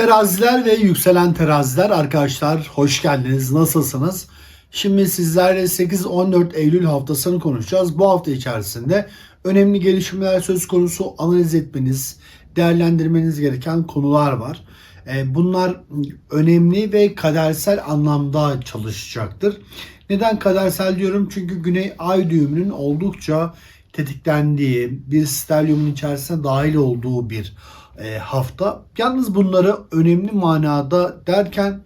Teraziler ve yükselen teraziler arkadaşlar hoş geldiniz. Nasılsınız? Şimdi sizlerle 8-14 Eylül haftasını konuşacağız. Bu hafta içerisinde önemli gelişmeler söz konusu analiz etmeniz, değerlendirmeniz gereken konular var. Ee, Bunlar önemli ve kadersel anlamda çalışacaktır. Neden kadersel diyorum? Çünkü Güney Ay düğümünün oldukça tetiklendiği, bir stelyumun içerisine dahil olduğu bir e, hafta. Yalnız bunları önemli manada derken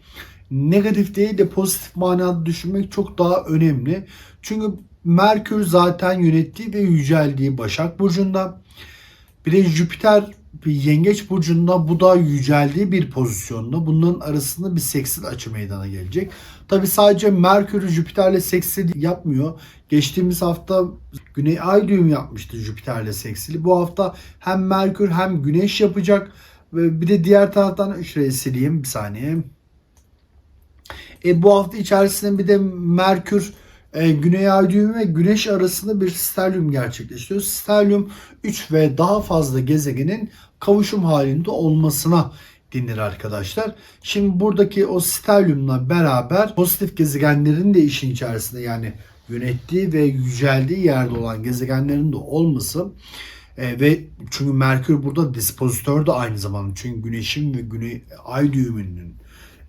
negatif değil de pozitif manada düşünmek çok daha önemli. Çünkü Merkür zaten yönettiği ve yüceldiği Başak Burcu'nda. Bir de Jüpiter yengeç burcunda bu da yüceldiği bir pozisyonda. Bunların arasında bir seksil açı meydana gelecek. Tabi sadece Merkür Jüpiter'le seksil yapmıyor. Geçtiğimiz hafta Güney Ay düğüm yapmıştı Jüpiter'le seksili. Bu hafta hem Merkür hem Güneş yapacak. Ve bir de diğer taraftan şuraya sileyim bir saniye. E, bu hafta içerisinde bir de Merkür e, Güney Ay düğümü ve Güneş arasında bir sterlium gerçekleşiyor. Sterlium 3 ve daha fazla gezegenin kavuşum halinde olmasına denir arkadaşlar. Şimdi buradaki o sterliumla beraber pozitif gezegenlerin de işin içerisinde yani yönettiği ve yüceldiği yerde olan gezegenlerin de olması e, ve çünkü Merkür burada dispozitör de aynı zamanda. Çünkü Güneş'in ve Güney Ay düğümünün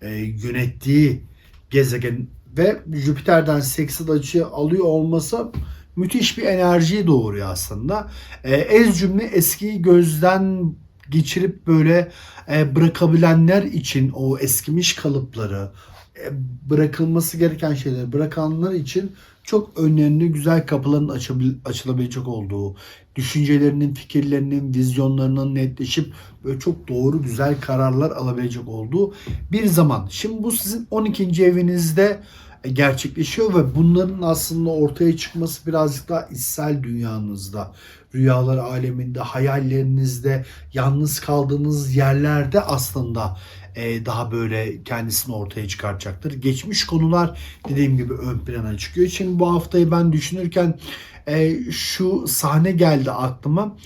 e, yönettiği gezegen ve Jüpiter'den seksil açı alıyor olması müthiş bir enerjiyi doğuruyor aslında. E, ez cümle eskiyi gözden geçirip böyle e, bırakabilenler için o eskimiş kalıpları, e, bırakılması gereken şeyleri bırakanlar için çok önlerinde güzel kapıların açabil, açılabilecek olduğu, düşüncelerinin, fikirlerinin, vizyonlarının netleşip böyle çok doğru güzel kararlar alabilecek olduğu bir zaman. Şimdi bu sizin 12. evinizde gerçekleşiyor ve bunların aslında ortaya çıkması birazcık daha içsel dünyanızda, rüyalar aleminde, hayallerinizde, yalnız kaldığınız yerlerde aslında e, daha böyle kendisini ortaya çıkartacaktır. Geçmiş konular dediğim gibi ön plana çıkıyor. Şimdi bu haftayı ben düşünürken e, şu sahne geldi aklıma.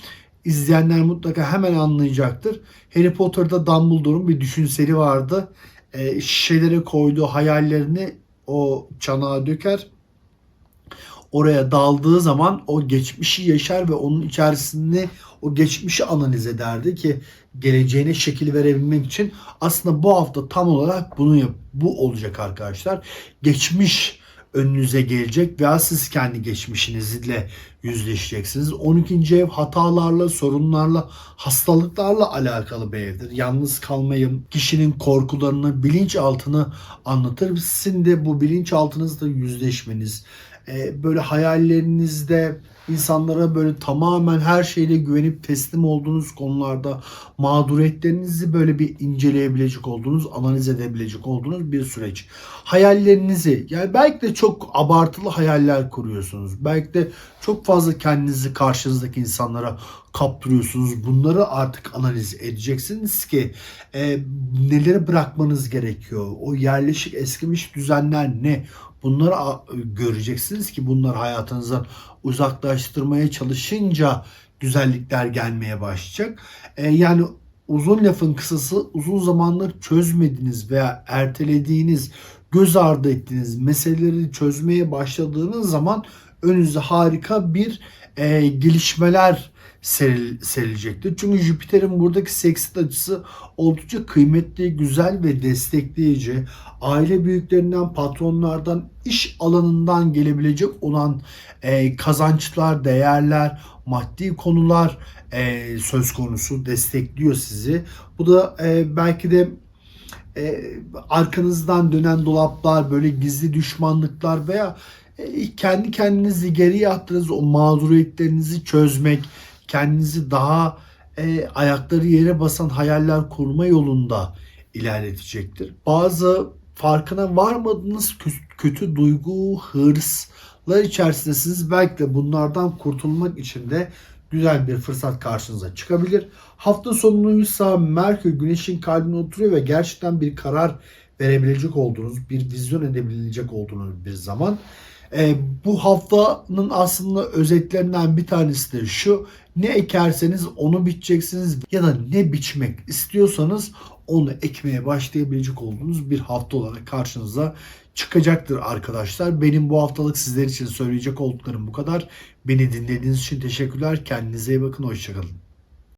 İzleyenler mutlaka hemen anlayacaktır. Harry Potter'da Dumbledore'un bir düşünseli vardı. E, şişelere koyduğu hayallerini o çanağa döker. Oraya daldığı zaman o geçmişi yaşar ve onun içerisinde o geçmişi analiz ederdi ki geleceğine şekil verebilmek için aslında bu hafta tam olarak bunu yap bu olacak arkadaşlar. Geçmiş önünüze gelecek veya siz kendi geçmişinizle yüzleşeceksiniz. 12. ev hatalarla, sorunlarla, hastalıklarla alakalı bir evdir. Yalnız kalmayı, kişinin korkularını, bilinçaltını anlatır. Sizin de bu bilinçaltınızla yüzleşmeniz, e, böyle hayallerinizde insanlara böyle tamamen her şeyle güvenip teslim olduğunuz konularda mağduriyetlerinizi böyle bir inceleyebilecek olduğunuz, analiz edebilecek olduğunuz bir süreç. Hayallerinizi yani belki de çok abartılı hayaller kuruyorsunuz. Belki de çok fazla kendinizi karşınızdaki insanlara kaptırıyorsunuz. Bunları artık analiz edeceksiniz ki e, neleri bırakmanız gerekiyor. O yerleşik eskimiş düzenler ne? Bunları göreceksiniz ki bunlar hayatınızdan uzaklaştırmaya çalışınca güzellikler gelmeye başlayacak. E, yani uzun lafın kısası uzun zamandır çözmediğiniz veya ertelediğiniz, göz ardı ettiğiniz meseleleri çözmeye başladığınız zaman önünüze harika bir e, gelişmeler seril, serilecektir. Çünkü Jüpiter'in buradaki seksit açısı oldukça kıymetli, güzel ve destekleyici. Aile büyüklerinden, patronlardan, iş alanından gelebilecek olan e, kazançlar, değerler, maddi konular e, söz konusu destekliyor sizi. Bu da e, belki de e, arkanızdan dönen dolaplar, böyle gizli düşmanlıklar veya kendi kendinizi geriye attığınız o mağduriyetlerinizi çözmek, kendinizi daha e, ayakları yere basan hayaller kurma yolunda ilerletecektir. Bazı farkına varmadığınız kötü, duygu, hırslar içerisindesiniz. Belki de bunlardan kurtulmak için de güzel bir fırsat karşınıza çıkabilir. Hafta sonuysa Merkür Güneş'in kalbine oturuyor ve gerçekten bir karar verebilecek olduğunuz, bir vizyon edebilecek olduğunuz bir zaman. E, bu haftanın aslında özetlerinden bir tanesi de şu. Ne ekerseniz onu biçeceksiniz ya da ne biçmek istiyorsanız onu ekmeye başlayabilecek olduğunuz bir hafta olarak karşınıza çıkacaktır arkadaşlar. Benim bu haftalık sizler için söyleyecek olduklarım bu kadar. Beni dinlediğiniz için teşekkürler. Kendinize iyi bakın. Hoşçakalın.